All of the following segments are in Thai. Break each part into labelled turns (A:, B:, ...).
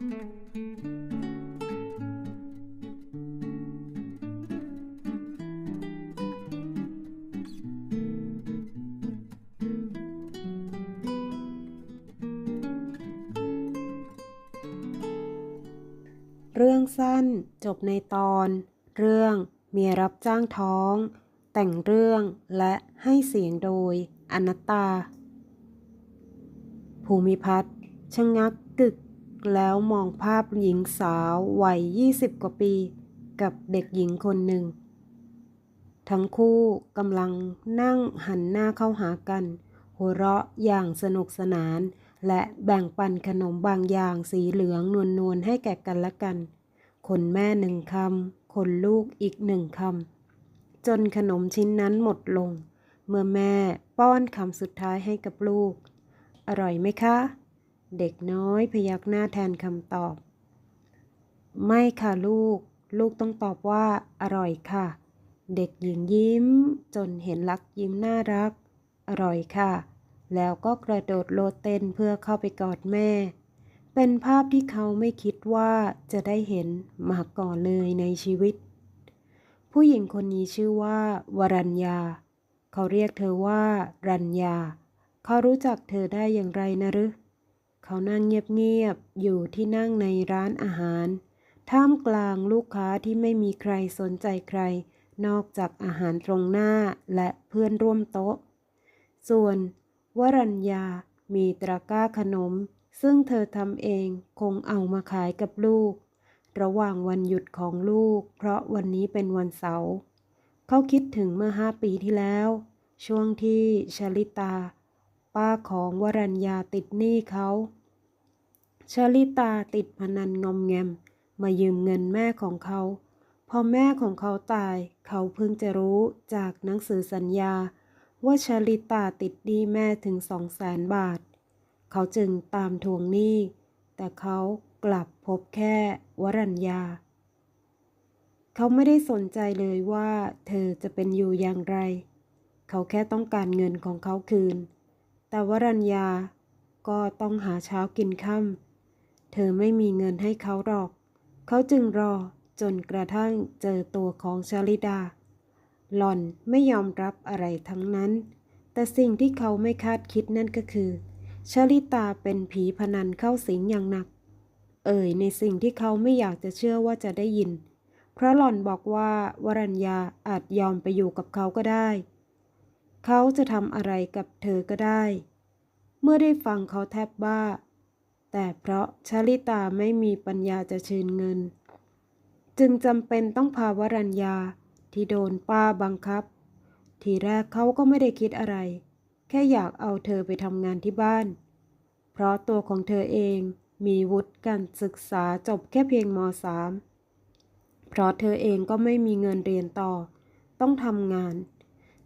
A: เรื่องสั้นจบในตอน เรื่องเมียรับจ้างท้อง แต่งเรื่องและให้เสียงโดยอนัตตา ภูมิพัฒน์ชะงักกึก แล้วมองภาพหญิงสาววัย 20 กว่าปี กับเด็กหญิงคนหนึ่ง ทั้งคู่กำลังนั่งหันหน้าเข้าหากัน หัวเราะอย่างสนุกสนาน และแบ่งปันขนมบางอย่างสีเหลืองนวลๆให้แก่กันและกัน คนแม่หนึ่งคำ คนลูกอีกหนึ่งคำ จนขนมชิ้นนั้นหมดลง เมื่อแม่ป้อนคำสุดท้ายให้กับลูก อร่อยไหมคะ เด็กน้อยพยักหน้าแทนคำตอบ ไม่ค่ะลูก ลูกต้องตอบว่า อร่อยค่ะ เด็กหญิงยิ้ม จนเห็นลักยิ้มน่ารัก อร่อยค่ะ แล้วก็กระโดดโลดเต้นเพื่อเข้าไปกอดแม่ เป็นภาพที่เขาไม่คิดว่าจะได้เห็นมาก่อนเลยในชีวิต ผู้หญิงคนนี้ชื่อว่า วรัญญา เขาเรียกเธอว่า รัญญา เขารู้จักเธอได้อย่างไรนะหรือ เขานั่งเงียบๆ อยู่ที่นั่งในร้านอาหาร ท่ามกลางลูกค้าที่ไม่มีใครสนใจใคร นอกจากอาหารตรงหน้าและเพื่อนร่วมโต๊ะ ส่วน วรัญญา มีตะกร้าขนม ซึ่งเธอทำเองคงเอามาขายกับลูก ระหว่างวันหยุดของลูก เพราะวันนี้เป็นวันเสาร์เขาคิดถึงเมื่อห้าปีที่แล้ว ช่วงที่ชลิตาป้าของวรัญญาติดหนี้เขา ชลิตาติดพนันงอมแงม มายืมเงินแม่ของเขา พอแม่ของเขาตาย เขาเพิ่งจะรู้จากหนังสือสัญญา ว่าชลิตาติดหนี้แม่ถึงสองแสนบาท เขาจึงตามทวงหนี้ แต่เขากลับพบแค่วรัญญา เขาไม่ได้สนใจเลยว่า เธอจะเป็นอยู่อย่างไร เขาแค่ต้องการเงินของเขาคืน แต่วรัญญาก็ต้องหาเช้ากินค่ำ เธอไม่มีเงินให้เขาหรอก เขาจึงรอจนกระทั่งเจอตัวของชลิดา หล่อนไม่ยอมรับอะไรทั้งนั้น แต่สิ่งที่เขาไม่คาดคิดนั่นก็คือชลิตาเป็นผีพนันเข้าสิงอย่างหนัก เอ่ยในสิ่งที่เขาไม่อยากจะเชื่อว่าจะได้ยิน เพราะหล่อนบอกว่าวรัญญาอาจยอมไปอยู่กับเขาก็ได้ เขาจะทำอะไรกับเธอก็ได้ เมื่อได้ฟังเขาแทบบ้า แต่เพราะชลิตาไม่มีปัญญาจะเชืนเงิน จึงจำเป็นต้องพาวรัญญาที่โดนป้าบังคับ ทีแรกเขาก็ไม่ได้คิดอะไร แค่อยากเอาเธอไปทำงานที่บ้าน เพราะตัวของเธอเองมีวุฒิการศึกษาจบแค่เพียงม .3 เพราะเธอเองก็ไม่มีเงินเรียนต่อ ต้องทำงาน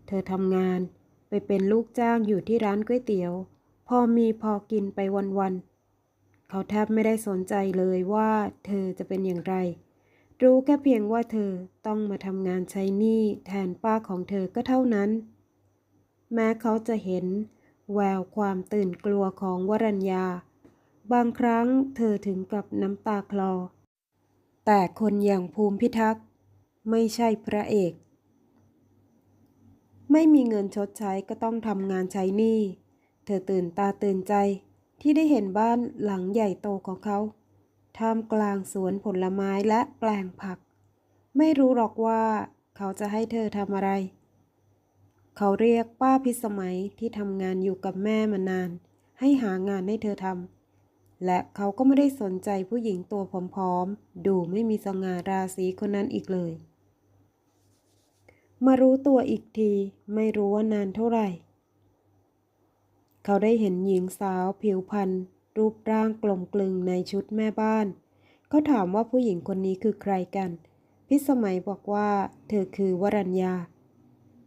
A: เธอทำงานไปเป็นลูกจ้างอยู่ที่ร้านก๋วยเตี๋ยว พอมีพอกินไปวันๆ เขาแทบไม่ได้สนใจเลยว่าเธอจะเป็นอย่างไร รู้แค่เพียงว่าเธอต้องมาทำงานใช้หนี้แทนป้าของเธอก็เท่านั้น แม้เขาจะเห็น แววความตื่นกลัวของวรัญญา บางครั้งเธอถึงกับน้ำตาคลอ แต่คนอย่างภูมิพิทักษ์ไม่ใช่พระเอก ไม่มีเงินชดใช้ก็ต้องทำงานใช้หนี้ เธอตื่นตาตื่นใจ ที่ได้เห็นบ้านหลังใหญ่โตของเขาท่ามกลางสวนผลไม้และแปลงผัก ไม่รู้หรอกว่าเขาจะให้เธอทำอะไร เขาเรียกป้าพิสมัยที่ทำงานอยู่กับแม่มานาน ให้หางานให้เธอทำและเขาก็ไม่ได้สนใจผู้หญิงตัวผอมๆ ดูไม่มีสง่าราศีคนนั้นอีกเลย มารู้ตัวอีกทีไม่รู้ว่านานเท่าไหร่ เขาได้เห็นหญิงสาวผิวพรรณรูปร่างกลมกลึงในชุดแม่บ้าน เขาถามว่าผู้หญิงคนนี้คือใครกัน พิสมัยบอกว่า เธอคือวรัญญา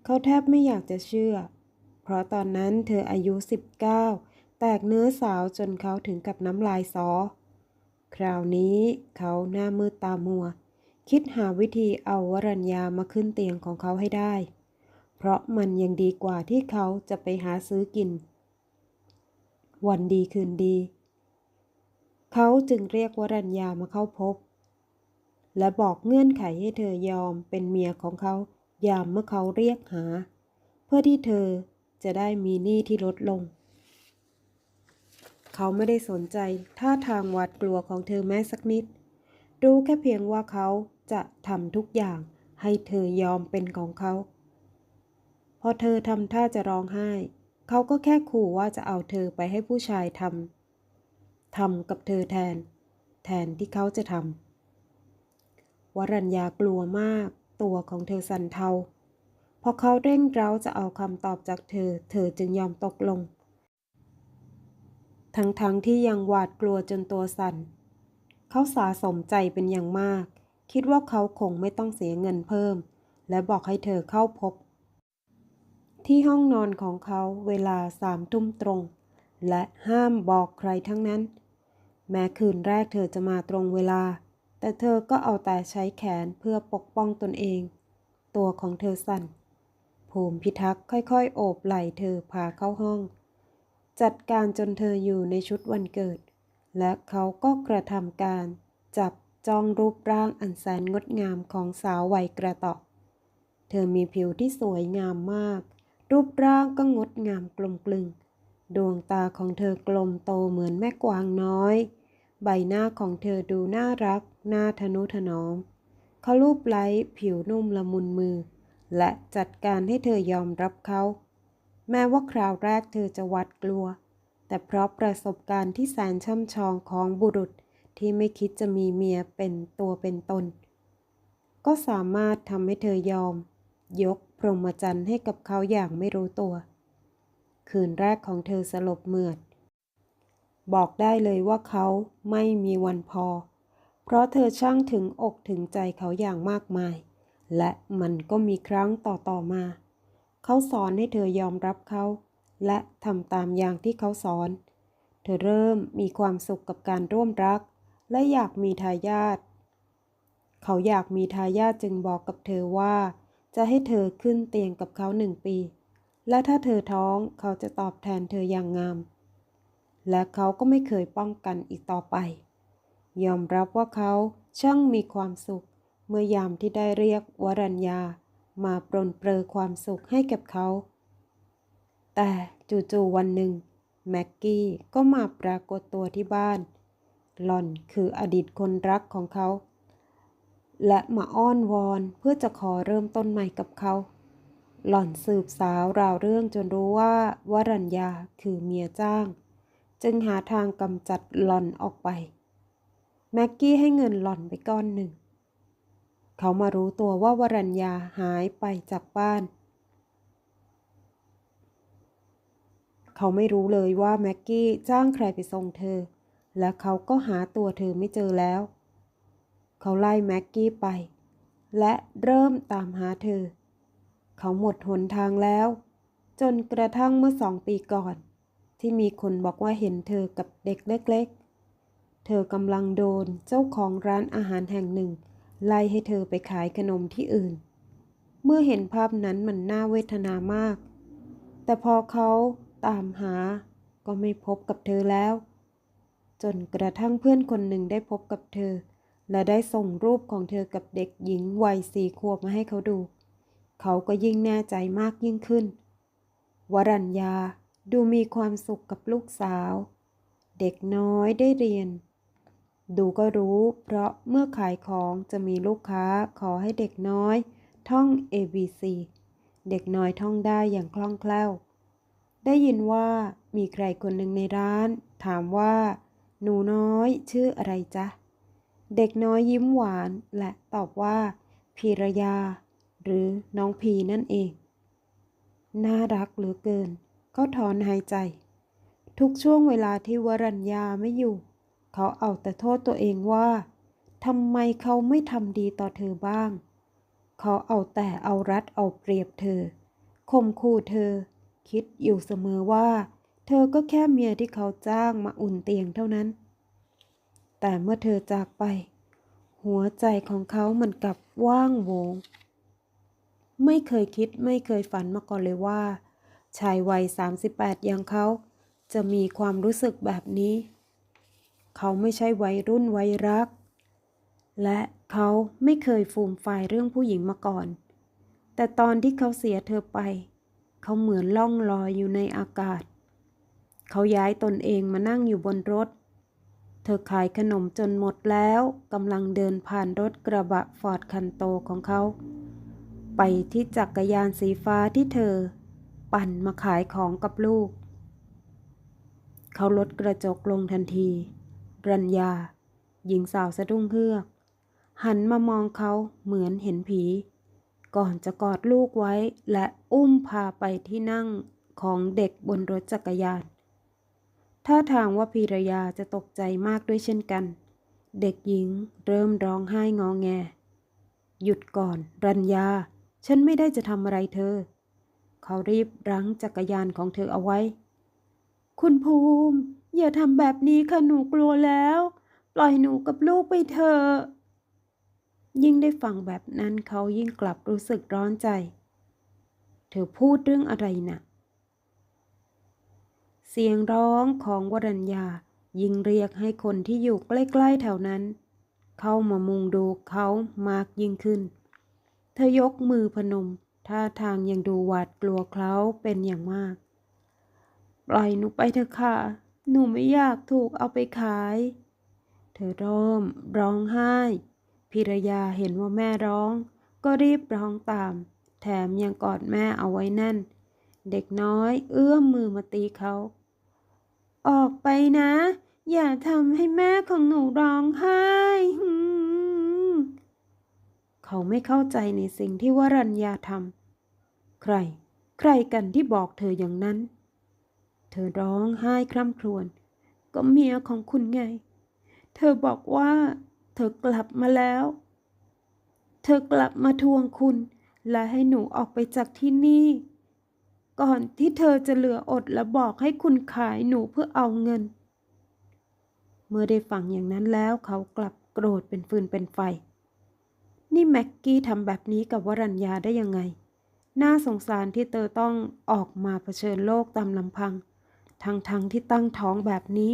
A: เขาแทบไม่อยากจะเชื่อ เพราะตอนนั้นเธออายุ 19 แตกเนื้อสาวจนเขาถึงกับน้ำลายซอคราวนี้เขาหน้ามืดตามัว คิดหาวิธีเอาวรัญญามาขึ้นเตียงของเขาให้ได้ เพราะมันยังดีกว่าที่เขาจะไปหาซื้อกิน วันดีคืนดี เขาจึงเรียกวรัญญามาเข้าพบ และบอกเงื่อนไขให้เธอยอมเป็นเมียของเขายามเมื่อเขาเรียกหา เพื่อที่เธอจะได้มีหนี้ที่ลดลง เขาไม่ได้สนใจท่าทางหวาดกลัวของเธอแม้สักนิด รู้แค่เพียงว่าเขาจะทำทุกอย่างให้เธอยอมเป็นของเขา พอเธอทำท่าจะร้องไห้ เขาก็แค่ขู่ว่าจะเอาเธอไปให้ผู้ชายทำทำกับเธอแทน แทนที่เขาจะทำวรัญญากลัวมาก ตัวของเธอสั่นเทาพอเขาเร่งเร้าจะเอาคำตอบจากเธอ เธอจึงยอมตกลง ทั้งๆทที่ยังหวาดกลัวจนตัวสั่น เขาสาสมใจเป็นอย่างมาก คิดว่าเขาคงไม่ต้องเสียเงินเพิ่ม และบอกให้เธอเข้าพบ ที่ห้องนอนของเขาเวลาสามทุ่มตรง และห้ามบอกใครทั้งนั้น แม้คืนแรกเธอจะมาตรงเวลา แต่เธอก็เอาแต่ใช้แขนเพื่อปกป้องตนเอง ตัวของเธอสั่น ภูมิพิทักษ์ค่อยๆ โอบไหล่เธอพาเข้าห้อง จัดการจนเธออยู่ในชุดวันเกิด และเขาก็กระทำการ จับจ้องรูปร่างอันแสนงดงามของสาววัยกระตาะเธอมีผิวที่สวยงามมาก รูปร่างก็งดงามกลมกลึง ดวงตาของเธอกลมโตเหมือนแม่กวางน้อย ใบหน้าของเธอดูน่ารัก น่าทนุถนอมเขาลูบไล้ผิวนุ่มละมุนมือ และจัดการให้เธอยอมรับเขา แม้ว่าคราวแรกเธอจะหวัดกลัว แต่เพราะประสบการณ์ที่แสนช่ำชองของบุรุษที่ไม่คิดจะมีเมียเป็นตัวเป็นตน ก็สามารถทำให้เธอยอม ยก พรหมจรรย์ให้กับเขาอย่างไม่รู้ตัว คืนแรกของเธอสลบเหมือด บอกได้เลยว่าเขาไม่มีวันพอ เพราะเธอช่างถึงอกถึงใจเขาอย่างมากมาย และมันก็มีครั้งต่อต่อมา เขาสอนให้เธอยอมรับเขา และทำตามอย่างที่เขาสอน เธอเริ่มมีความสุขกับการร่วมรัก และอยากมีทายาทเขาอยากมีทายาทจึงบอกกับเธอว่า จะให้เธอขึ้นเตียงกับเขาหนึ่งปี และถ้าเธอท้องเขาจะตอบแทนเธออย่างงาม และเขาก็ไม่เคยป้องกันอีกต่อไป ยอมรับว่าเขาช่างมีความสุข เมื่อยามที่ได้เรียกวรัญญา มาปรนเปรอความสุขให้กับเขา แต่จู่ๆวันหนึ่งแม็กกี้ก็มาปรากฏตัวที่บ้าน หล่อนคืออดีตคนรักของเขา และมาอ้อนวอนเพื่อจะขอเริ่มต้นใหม่กับเขา หล่อนสืบสาวราวเรื่องจนรู้ว่าวรัญญาคือเมียจ้าง จึงหาทางกำจัดหล่อนออกไป แม็กกี้ให้เงินหล่อนไปก้อนหนึ่ง เขามารู้ตัวว่าวรัญญาหายไปจากบ้าน เขาไม่รู้เลยว่าแม็กกี้จ้างใครไปส่งเธอ และเขาก็หาตัวเธอไม่เจอแล้ว เขาไล่แม็กกี้ไป และเริ่มตามหาเธอ เขาหมดหนทางแล้ว จนกระทั่งเมื่อสองปีก่อน ที่มีคนบอกว่าเห็นเธอกับเด็กเล็ก ๆ เธอกำลังโดนเจ้าของร้านอาหารแห่งหนึ่ง ไล่ให้เธอไปขายขนมที่อื่น เมื่อเห็นภาพนั้นมันน่าเวทนามาก แต่พอเขาตามหาก็ไม่พบกับเธอแล้ว จนกระทั่งเพื่อนคนหนึ่งได้พบกับเธอ และได้ส่งรูปของเธอกับเด็กหญิงวัยสี่ขวบมาให้เขาดู เขาก็ยิ่งแน่ใจมากยิ่งขึ้น วรัญญาดูมีความสุขกับลูกสาว เด็กน้อยได้เรียน ดูก็รู้เพราะเมื่อขายของจะมีลูกค้าขอให้เด็กน้อย ท่อง ABC เด็กน้อยท่องได้อย่างคล่องแคล่ว ได้ยินว่ามีใครคนหนึ่งในร้าน ถามว่า หนูน้อยชื่ออะไรจ๊ะ เด็กน้อยยิ้มหวานและตอบว่าพีรยา หรือน้องพีนั่นเอง น่ารักเหลือเกินเขาถอนหายใจ ทุกช่วงเวลาที่วรัญญาไม่อยู่ เขาเอาแต่โทษตัวเองว่าทำไมเขาไม่ทำดีต่อเธอบ้าง เขาเอาแต่เอารัดเอาเปรียบเธอข่มขู่เธอ คิดอยู่เสมอว่า เธอก็แค่เมียที่เขาจ้างมาอุ่นเตียงเท่านั้น แต่เมื่อเธอจากไป หัวใจของเขามันกลับว่างโวง ไม่เคยคิดไม่เคยฝันมาก่อนเลยว่า ชายวัย 38 อย่างเขา จะมีความรู้สึกแบบนี้ เขาไม่ใช่วัยรุ่นวัยรัก และเขาไม่เคยฟูมฟายเรื่องผู้หญิงมาก่อน แต่ตอนที่เขาเสียเธอไป เขาเหมือนล่องลอยอยู่ในอากาศ เขาย้ายตนเองมานั่งอยู่บนรถ เธอขายขนมจนหมดแล้วกำลังเดินผ่านรถกระบะฟอร์ดคันโตของเขา ไปที่จักรยานสีฟ้าที่เธอ ปั่นมาขายของกับลูก เขาลดกระจกลงทันที รัญญา หญิงสาวสะดุ้งเฮือก หันมามองเขาเหมือนเห็นผี ก่อนจะกอดลูกไว้และอุ้มพาไปที่นั่งของเด็กบนรถจักรยาน ท่าทางว่าพีรยาจะตกใจมากด้วยเช่นกัน เด็กหญิงเริ่มร้องไห้งอแง หยุดก่อน รัญญา ฉันไม่ได้จะทำอะไรเธอ เขารีบรั้งจักรยานของเธอเอาไว้ คุณภูมิ อย่าทำแบบนี้ค่ะหนูกลัวแล้ว ปล่อยหนูกับลูกไปเถอะยิ่งได้ฟังแบบนั้นเขายิ่งกลับรู้สึกร้อนใจ เธอพูดเรื่องอะไรนะ่ะ สียงร้องของวรัญญา ยิงเรียกให้คนที่อยู่ใกล้ๆแถวนั้น เข้ามามุงดูเขามากยิ่งขึ้น เธอยกมือพนม ท่าทางยังดูหวาดกลัวเขาเป็นอย่างมาก ปล่อยหนูไปเถอะค่ะ หนูไม่อยากถูกเอาไปขาย เธอริ่มร้องไห้พิรยาเห็นว่าแม่ร้อง ก็รีบร้องตาม แถมยังกอดแม่เอาไว้แน่น เด็กน้อยเอื้อมมือมาตีเขา ออกไปนะ อย่าทำให้แม่ของหนูร้องไห้เขาไม่เข้าใจในสิ่งที่วรัญญาทำใคร ใครกันที่บอกเธออย่างนั้น เธอร้องไห้คร่ำครวญก็เมียของคุณไง เธอบอกว่า เธอกลับมาแล้ว เธอกลับมาทวงคุณ และให้หนูออกไปจากที่นี่ ก่อนที่เธอจะเหลืออดและบอกให้คุณขายหนูเพื่อเอาเงิน เมื่อได้ฟังอย่างนั้นแล้วเขากลับโกรธเป็นฟืนเป็นไฟ นี่แม็กกี้ทำแบบนี้กับวรัญญาได้ยังไง น่าสงสารที่เธอต้องออกมาเผชิญโลกตามลำพัง ทั้งๆทที่ตั้งท้องแบบนี้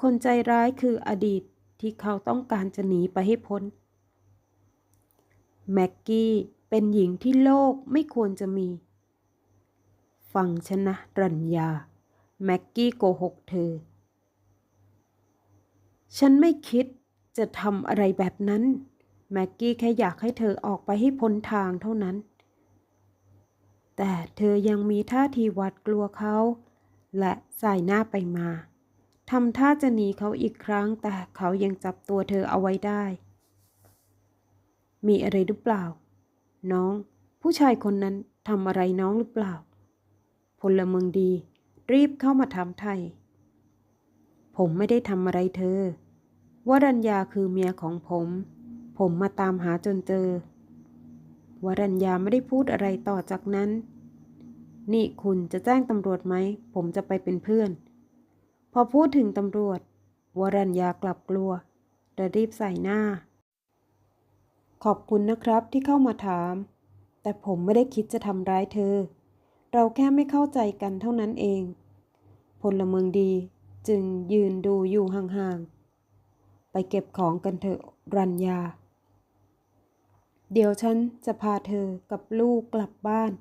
A: คนใจร้ายคืออดีตที่เขาต้องการจะหนีไปให้พ้น แม็กกี้เป็นหญิงที่โลกไม่ควรจะมี ฟังฉันนะรัญญา แม็กกี้โกหกเธอ ฉันไม่คิดจะทำอะไรแบบนั้น แม็กกี้แค่อยากให้เธอออกไปให้พ้นทางเท่านั้น แต่เธอยังมีท่าทีหวาดกลัวเขา และสายหน้าไปมาทำท่าจะหนีเขาอีกครั้ง แต่เขายังจับตัวเธอเอาไว้ได้ มีอะไรหรือเปล่า น้อง ผู้ชายคนนั้นทำอะไรน้องหรือเปล่า พลเมืองดี รีบเข้ามาถามไทย ผมไม่ได้ทำอะไรเธอวรัญญาคือเมียของผม ผมมาตามหาจนเจอวรัญญาไม่ได้พูดอะไรต่อจากนั้น นี่คุณจะแจ้งตำรวจไหม ผมจะไปเป็นเพื่อน พอพูดถึงตำรวจ วรัญญากลับกลัวและรีบใส่หน้า ขอบคุณนะครับที่เข้ามาถาม แต่ผมไม่ได้คิดจะทำร้ายเธอ เราแค่ไม่เข้าใจกันเท่านั้นเอง พลเมืองดีจึงยืนดูอยู่ห่างๆ ไปเก็บของกันเถอะรัญญา เดี๋ยวฉันจะพาเธอกับลูกกลับบ้าน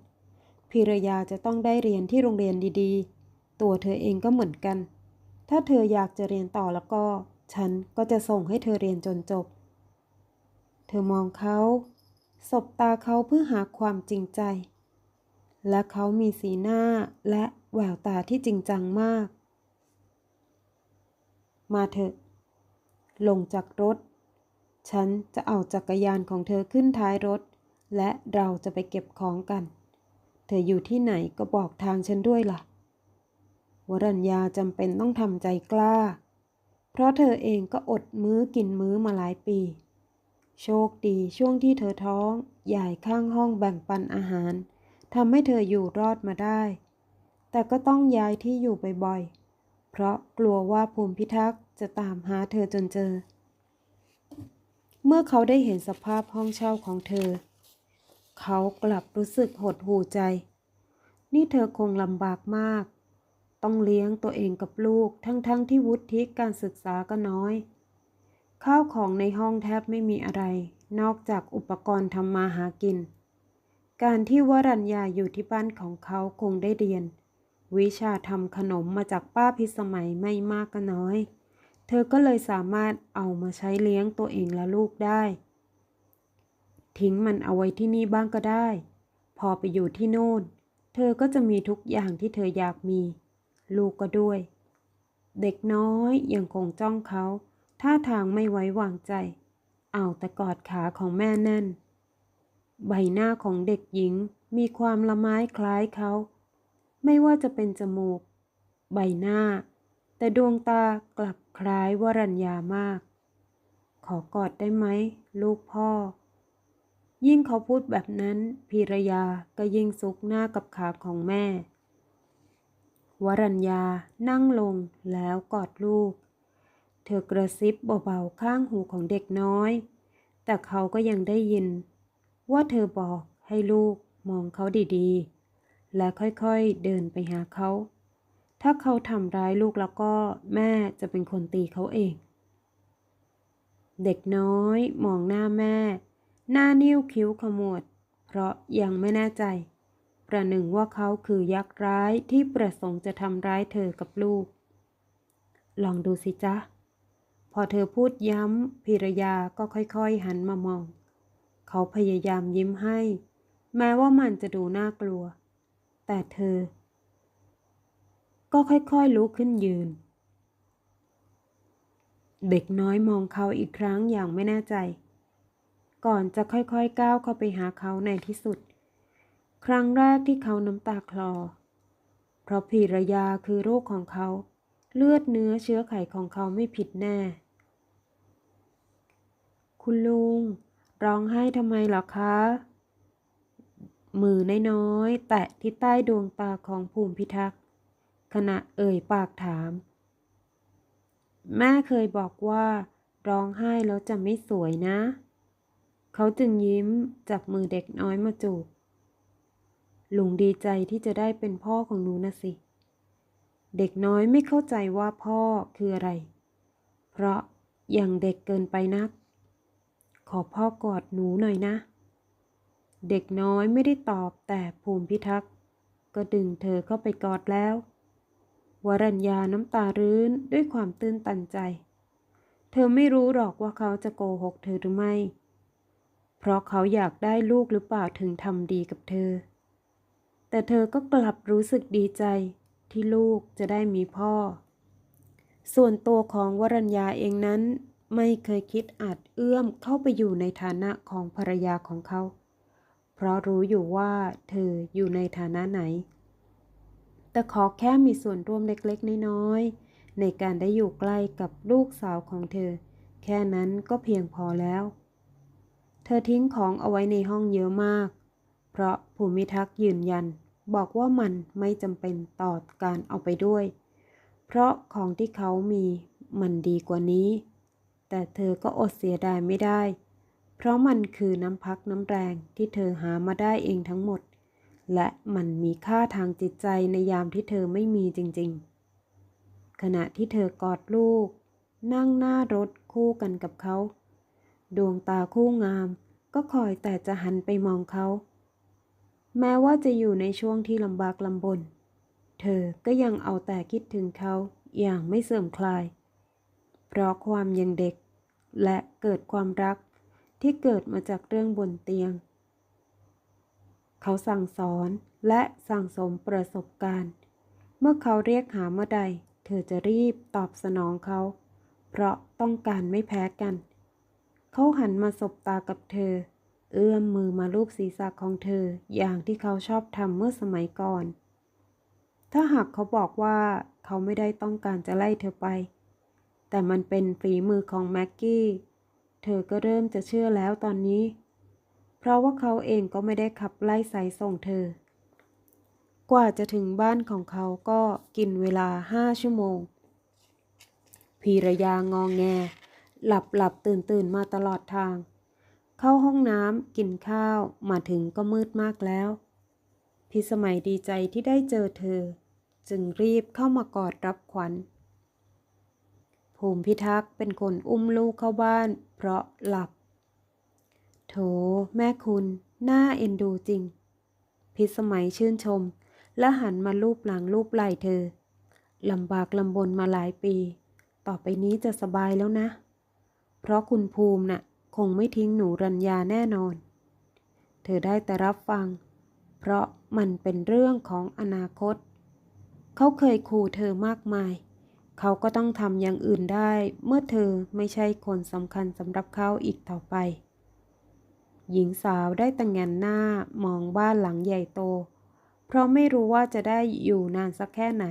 A: พิรยาจะต้องได้เรียนที่โรงเรียนดีๆ ตัวเธอเองก็เหมือนกัน ถ้าเธออยากจะเรียนต่อแล้วก็ ฉันก็จะส่งให้เธอเรียนจนจบ เธอมองเขา สบตาเขาเพื่อหาความจริงใจ และเขามีสีหน้าและแววตาที่จริงจังมาก มาเถอะ ลงจากรถ ฉันจะเอาจักรยานของเธอขึ้นท้ายรถ และเราจะไปเก็บของกัน เธออยู่ที่ไหนก็บอกทางฉันด้วยล่ะ วรัญญาจำเป็นต้องทำใจกล้า เพราะเธอเองก็อดมื้อกินมื้อมาหลายปี โชคดีช่วงที่เธอท้องยายข้างห้องแบ่งปันอาหาร ทำให้เธออยู่รอดมาได้ แต่ก็ต้องย้ายที่อยู่บ่อยๆ เพราะกลัวว่าภูมิพิทักษ์จะตามหาเธอจนเจอ เมื่อเขาได้เห็นสภาพห้องเช่าของเธอ เขากลับรู้สึกหดหู่ใจ นี่เธอคงลำบากมาก ต้องเลี้ยงตัวเองกับลูกทั้งๆทที่วุฒิการศึกษาก็น้อย ข้าวของในห้องแทบไม่มีอะไร นอกจากอุปกรณ์ทำมาหากิน การที่วรัญญาอยู่ที่บ้านของเขาคงได้เรียน วิชาทำขนมมาจากป้าพิสมัยไม่มากก็น้อย เธอก็เลยสามารถเอามาใช้เลี้ยงตัวเองและลูกได้ ทิ้งมันเอาไว้ที่นี่บ้างก็ได้ พอไปอยู่ที่โน่น เธอก็จะมีทุกอย่างที่เธออยากมี ลูกก็ด้วย เด็กน้อยยังคงจ้องเขาท่าทางไม่ไว้วางใจ เอาแต่กอดขาของแม่แน่น ใบหน้าของเด็กหญิงมีความละไม้คล้ายเขา ไม่ว่าจะเป็นจมูก ใบหน้า แต่ดวงตากลับคล้ายวรัญญามาก ขอกอดได้ไหม ลูกพ่อ ยิ่งเขาพูดแบบนั้นพีรยาก็ยิ่งซุกหน้ากับขาของแม่ วรัญญานั่งลงแล้วกอดลูก เธอกระซิบเบาๆข้างหูของเด็กน้อย แต่เขาก็ยังได้ยิน ว่าเธอบอกให้ลูกมองเขาดีๆ และค่อยๆเดินไปหาเขา ถ้าเขาทำร้ายลูกแล้วก็แม่จะเป็นคนตีเขาเอง เด็กน้อยมองหน้าแม่ หน้านิ้วคิ้วขมวด เพราะยังไม่แน่ใจ ประหนึ่งว่าเขาคือยักษ์ร้ายที่ประสงค์จะทำร้ายเธอกับลูก ลองดูสิจ๊ะ พอเธอพูดย้ำพิรยาก็ค่อยๆหันมามอง เขาพยายามยิ้มให้ แม้ว่ามันจะดูน่ากลัว แต่เธอ ก็ค่อยๆลุกขึ้นยืน เด็กน้อยมองเขาอีกครั้งอย่างไม่แน่ใจ ก่อนจะค่อยๆก้าวเข้าไปหาเขาในที่สุด ครั้งแรกที่เขาน้ำตาคลอ เพราะพีรยาคือโรคของเขา เลือดเนื้อเชื้อไขของเขาไม่ผิดแน่ คุณลุง ร้องไห้ทำไมหรอคะ มือน้อยๆแตะที่ใต้ดวงตาของภูมิพิทักษ์ขณะเอ่ยปากถาม แม่เคยบอกว่า ร้องไห้แล้วจะไม่สวยนะ เขาจึงยิ้มจับมือเด็กน้อยมาจูบลุงดีใจที่จะได้เป็นพ่อของหนูนะสิ เด็กน้อยไม่เข้าใจว่าพ่อคืออะไร เพราะยังเด็กเกินไปนัก ขอพ่อกอดหนูหน่อยนะ เด็กน้อยไม่ได้ตอบแต่ภูมิพิทักษ์ก็ดึงเธอเข้าไปกอดแล้ว วรัญญาน้ำตารื้นด้วยความตื้นตันใจ เธอไม่รู้หรอกว่าเขาจะโกหกเธอหรือไม่ เพราะเขาอยากได้ลูกหรือเปล่าถึงทำดีกับเธอ แต่เธอก็กลับรู้สึกดีใจที่ลูกจะได้มีพ่อ ส่วนตัวของวรัญญาเองนั้น ไม่เคยคิดอาจเอื้อมเข้าไปอยู่ในฐานะของภรรยาของเขา เพราะรู้อยู่ว่าเธออยู่ในฐานะไหน แต่ขอแค่มีส่วนร่วมเล็กๆ น้อยๆ ในการได้อยู่ใกล้กับลูกสาวของเธอ แค่นั้นก็เพียงพอแล้ว เธอทิ้งของเอาไว้ในห้องเยอะมาก เพราะภูมิทักษ์ยืนยัน บอกว่ามันไม่จำเป็นต่อการเอาไปด้วย เพราะของที่เขามีมันดีกว่านี้ แต่เธอก็อดเสียดายไม่ได้ เพราะมันคือน้ำพักน้ำแรงที่เธอหามาได้เองทั้งหมด และมันมีค่าทางจิตใจในยามที่เธอไม่มีจริงๆ ขณะที่เธอกอดลูก นั่งหน้ารถคู่กันกับเขา ดวงตาคู่งาม ก็คอยแต่จะหันไปมองเขา แม้ว่าจะอยู่ในช่วงที่ลำบากลำบน เธอก็ยังเอาแต่คิดถึงเขาอย่างไม่เสื่อมคลาย เพราะความยังเด็ก และเกิดความรักที่เกิดมาจากเรื่องบนเตียง เขาสั่งสอนและสั่งสมประสบการณ์ เมื่อเขาเรียกหาเมื่อใด เธอจะรีบตอบสนองเขา เพราะต้องการไม่แพ้กัน เขาหันมาสบตากับเธอ เอื้อมมือมาลูบศีรษะของเธออย่างที่เขาชอบทำเมื่อสมัยก่อน ถ้าหากเขาบอกว่าเขาไม่ได้ต้องการจะไล่เธอไป แต่มันเป็นฝีมือของแม็กกี้ เธอก็เริ่มจะเชื่อแล้วตอนนี้ เพราะว่าเขาเองก็ไม่ได้ขับไล่สายส่งเธอ กว่าจะถึงบ้านของเขาก็กินเวลาห้าชั่วโมง พีรยางองแง หลับหลับตื่นตื่นมาตลอดทาง เข้าห้องน้ำกินข้าวมาถึงก็มืดมากแล้วพิสมัยดีใจที่ได้เจอเธอ จึงรีบเข้ามากอดรับขวัญ ภูมิพิทักษ์เป็นคนอุ้มลูกเข้าบ้าน เพราะหลับ โถ แม่คุณ น่าเอ็นดูจริง พิสมัยชื่นชม และหันมาลูบหลังลูบไหล่เธอลำบากลำบนมาหลายปี ต่อไปนี้จะสบายแล้วนะ เพราะคุณภูมิน่ะ คงไม่ทิ้งหนูรัญญาแน่นอน เธอได้แต่รับฟัง เพราะมันเป็นเรื่องของอนาคต เขาเคยขู่เธอมากมาย เขาก็ต้องทำอย่างอื่นได้ เมื่อเธอไม่ใช่คนสำคัญสำหรับเขาอีกต่อไป หญิงสาวได้แต่แงานหน้ามองบ้านหลังใหญ่โต เพราะไม่รู้ว่าจะได้อยู่นานสักแค่ไหน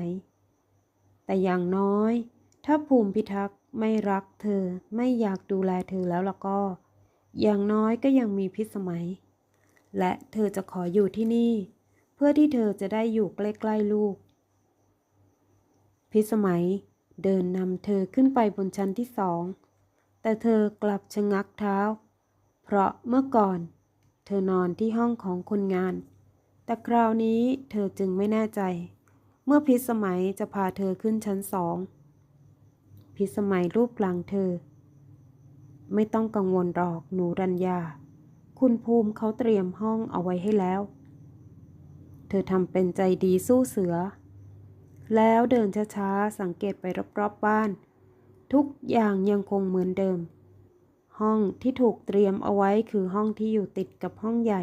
A: แต่อย่างน้อย ถ้าภูมิพิทักษ์ไม่รักเธอไม่อยากดูแลเธอแล้วล่ะก็ อย่างน้อยก็ยังมีพิสมัย และเธอจะขออยู่ที่นี่ เพื่อที่เธอจะได้อยู่ใกล้ๆลูก พิสมัย เดินนำเธอขึ้นไปบนชั้นที่สอง แต่เธอกลับชะงักเท้า เพราะเมื่อก่อน เธอนอนที่ห้องของคนงาน แต่คราวนี้เธอจึงไม่แน่ใจ เมื่อพิสมัยจะพาเธอขึ้นชั้นสอง พิสมัยรูปหลังเธอ ไม่ต้องกังวลหรอกหนูรัญญา คุณภูมิเขาเตรียมห้องเอาไว้ให้แล้ว เธอทำเป็นใจดีสู้เสือ แล้วเดินช้าๆ สังเกตไปรอบๆบ้าน ทุกอย่างยังคงเหมือนเดิม ห้องที่ถูกเตรียมเอาไว้คือห้องที่อยู่ติดกับห้องใหญ่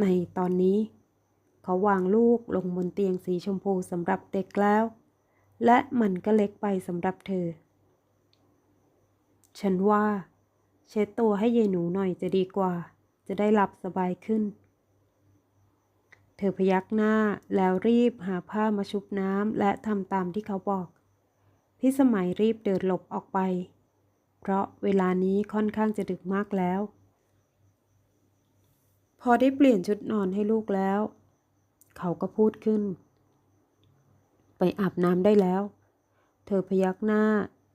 A: ในตอนนี้ เขาวางลูกลงบนเตียงสีชมพูสำหรับเด็กแล้ว และมันก็เล็กไปสำหรับเธอ ฉันว่า เช็ดตัวให้ยายหนูหน่อยจะดีกว่า จะได้หลับสบายขึ้น เธอพยักหน้าแล้วรีบหาผ้ามาชุบน้ำและทำตามที่เขาบอก พิสมัยรีบเดินหลบออกไป เพราะเวลานี้ค่อนข้างจะดึกมากแล้ว พอได้เปลี่ยนชุดนอนให้ลูกแล้ว เขาก็พูดขึ้น ไปอาบน้ำได้แล้ว เธอพยักหน้า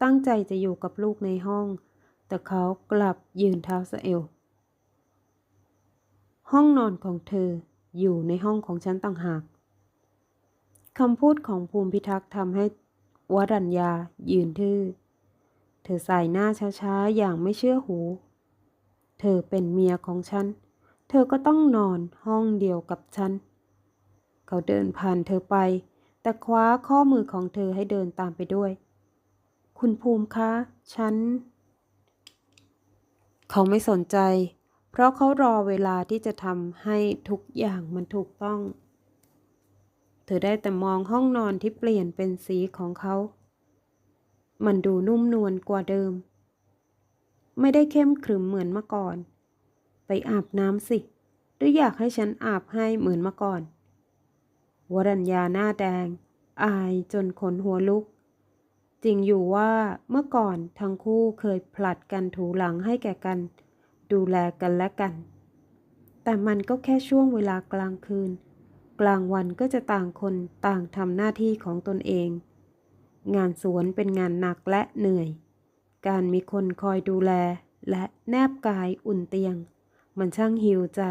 A: ตั้งใจจะอยู่กับลูกในห้อง แต่เขากลับยืนเท้าสะเอว ห้องนอนของเธอ อยู่ในห้องของฉันต่างหากคำพูดของภูมิพิทักษ์ทำให้วรัญญายืนทื่อ เธอใส่หน้าช้าๆ อย่างไม่เชื่อหู เธอเป็นเมียของฉัน เธอก็ต้องนอนห้องเดียวกับฉัน เขาเดินผ่านเธอไป แต่คว้าข้อมือของเธอให้เดินตามไปด้วย คุณภูมิคะ ฉัน เขาไม่สนใจ ราะเขารอเวลาที่จะทำให้ทุกอย่างมันถูกต้อง เธอได้แต่มองห้องนอนที่เปลี่ยนเป็นสีของเขา มันดูนุ่มนวลกว่าเดิม ไม่ได้เข้มขรึมเหมือนเมื่อก่อน ไปอาบน้ำสิ หรืออยากให้ฉันอาบให้เหมือนเมื่อก่อน วรัญญาหน้าแดง อายจนขนหัวลุก จริงอยู่ว่าเมื่อก่อนทั้งคู่เคยผลัดกันถูหลังให้แก่กัน ดูแลกันและกัน แต่มันก็แค่ช่วงเวลากลางคืน กลางวันก็จะต่างคนต่างทำหน้าที่ของตนเอง งานสวนเป็นงานหนักและเหนื่อย การมีคนคอยดูแลและแนบกายอุ่นเตียง มันช่างหิวใจ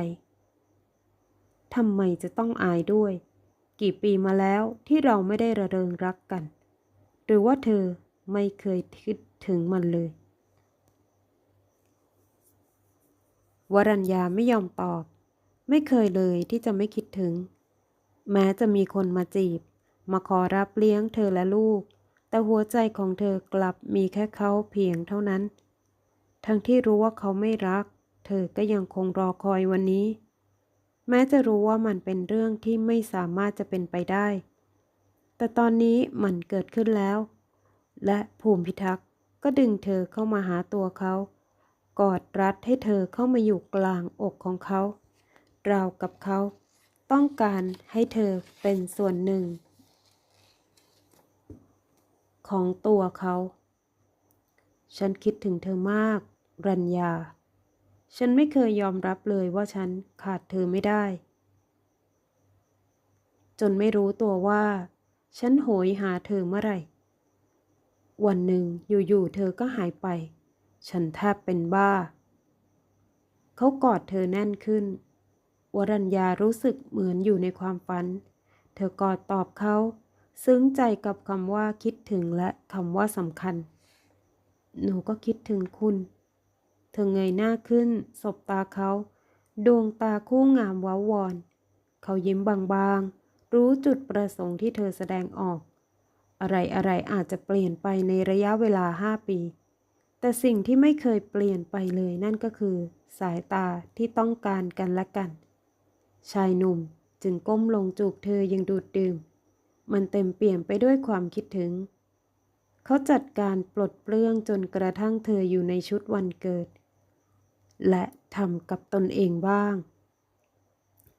A: ทำไมจะต้องอายด้วย กี่ปีมาแล้วที่เราไม่ได้ระเริงรักกัน หรือว่าเธอไม่เคยคิดถึงมันเลย วรัญญาไม่ยอมตอบ ไม่เคยเลยที่จะไม่คิดถึง แม้จะมีคนมาจีบ มาขอรับเลี้ยงเธอและลูก แต่หัวใจของเธอกลับมีแค่เขาเพียงเท่านั้น ทั้งที่รู้ว่าเขาไม่รัก เธอก็ยังคงรอคอยวันนี้ แม้จะรู้ว่ามันเป็นเรื่องที่ไม่สามารถจะเป็นไปได้ แต่ตอนนี้มันเกิดขึ้นแล้ว และภูมิพิทักษ์ก็ดึงเธอเข้ามาหาตัวเขา กอดรัดให้เธอเข้ามาอยู่กลางอกของเขาราวกับเขาต้องการให้เธอเป็นส่วนหนึ่ง ของตัวเขา ฉันคิดถึงเธอมาก รัญญา ฉันไม่เคยยอมรับเลยว่าฉันขาดเธอไม่ได้ จนไม่รู้ตัวว่า ฉันโหยหาเธอเมื่อไหร่ วันหนึ่งอยู่ๆเธอก็หายไป ฉันแทบเป็นบ้า เขากอดเธอแน่นขึ้น วรัญญารู้สึกเหมือนอยู่ในความฝัน เธอกอดตอบเขา ซึ้งใจกับคำว่าคิดถึงและคำว่าสำคัญ หนูก็คิดถึงคุณ เธอเงยหน้าขึ้น สบตาเขา ดวงตาคู่งามว้าวอน เขายิ้มบางๆ รู้จุดประสงค์ที่เธอแสดงออก อะไรอะไรๆอาจจะเปลี่ยนไปในระยะเวลาห้าปี แต่สิ่งที่ไม่เคยเปลี่ยนไปเลยนั่นก็คือ สายตาที่ต้องการกันและกัน ชายหนุ่มจึงก้มลงจูบเธอยังดูดดื่ม มันเต็มเปี่ยมไปด้วยความคิดถึง เขาจัดการปลดเปลื้องจนกระทั่งเธออยู่ในชุดวันเกิด และทำกับตนเองบ้าง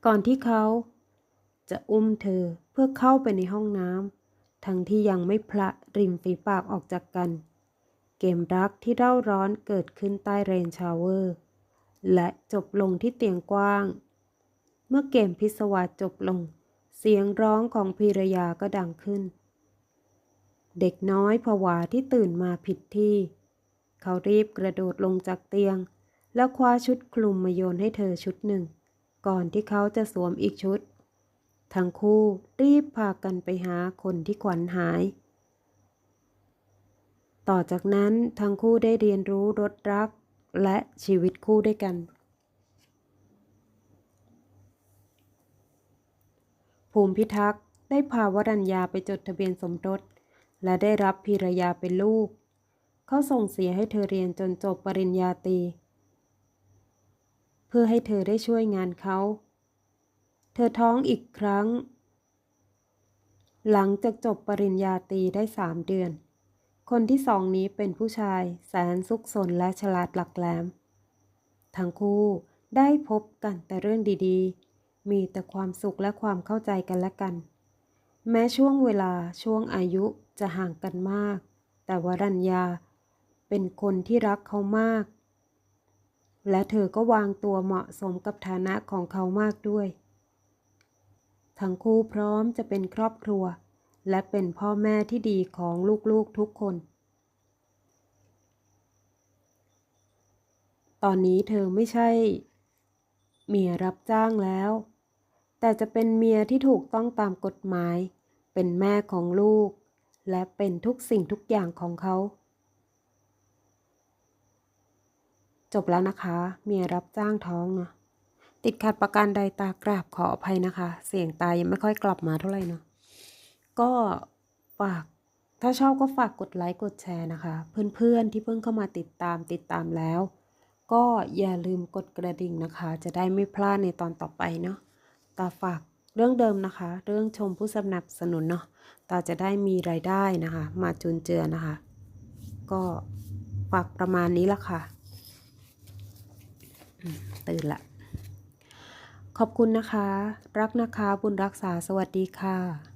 A: ก่อนที่เขาจะอุ้มเธอเพื่อเข้าไปในห้องน้ำทั้งที่ยังไม่พละริมฝีปากออกจากกัน เกมรักที่เร่าร้อนเกิดขึ้นใต้เรนชาวเวอร์ และจบลงที่เตียงกว้าง เมื่อเกมพิศวาสจบลง เสียงร้องของพีรยาก็ดังขึ้น เด็กน้อยผวาที่ตื่นมาผิดที่ เขารีบกระโดดลงจากเตียง แล้วคว้าชุดคลุมมาโยนให้เธอชุดหนึ่ง ก่อนที่เขาจะสวมอีกชุด ทั้งคู่รีบพากันไปหาคนที่ขวัญหาย ต่อจากนั้นทั้งคู่ได้เรียนรู้รสรักและชีวิตคู่ด้วยกัน ภูมิพิทักษ์ได้พาวรัญญาไปจดทะเบียนสมรสและได้รับพีรยาเป็นลูก เขาส่งเสียให้เธอเรียนจนจบปริญญาตรีเพื่อให้เธอได้ช่วยงานเขา เธอท้องอีกครั้ง หลังจากจบปริญญาตรีได้สามเดือน คนที่สองนี้เป็นผู้ชายแสนซุกซนและฉลาดหลักแหลม ทั้งคู่ได้พบกันแต่เรื่องดีๆ มีแต่ความสุขและความเข้าใจกันและกัน แม้ช่วงเวลาช่วงอายุจะห่างกันมาก แต่วรัญญาเป็นคนที่รักเขามาก และเธอก็วางตัวเหมาะสมกับฐานะของเขามากด้วย ทั้งคู่พร้อมจะเป็นครอบครัว และเป็นพ่อแม่ที่ดีของลูกๆทุกคน ตอนนี้เธอไม่ใช่ เมียรับจ้างแล้ว แต่จะเป็นเมียที่ถูกต้องตามกฎหมาย เป็นแม่ของลูก และเป็นทุกสิ่งทุกอย่างของเขา จบแล้วนะคะ เมียรับจ้างท้องเนาะติดขัดประการใดตากราบขออภัยนะคะ เสียงตายังไม่ค่อยกลับมาเท่าไหร่เนาะ ก็ฝากถ้าชอบก็ฝากกดไลค์กดแชร์นะคะ เพื่อนๆที่เพิ่งเข้ามาติดตามติดตามแล้ว ก็อย่าลืมกดกระดิ่งนะคะ จะได้ไม่พลาดในตอนต่อไปเนาะตาฝากเรื่องเดิมนะคะ เรื่องชมผู้สนับสนุนเนาะตาจะได้มีรายได้นะคะ มาจุนเจือนะคะ ก็ฝากประมาณนี้ละค่ะตื่นละ ขอบคุณนะคะ รักนะคะ บุญรักษาสวัสดีค่ะ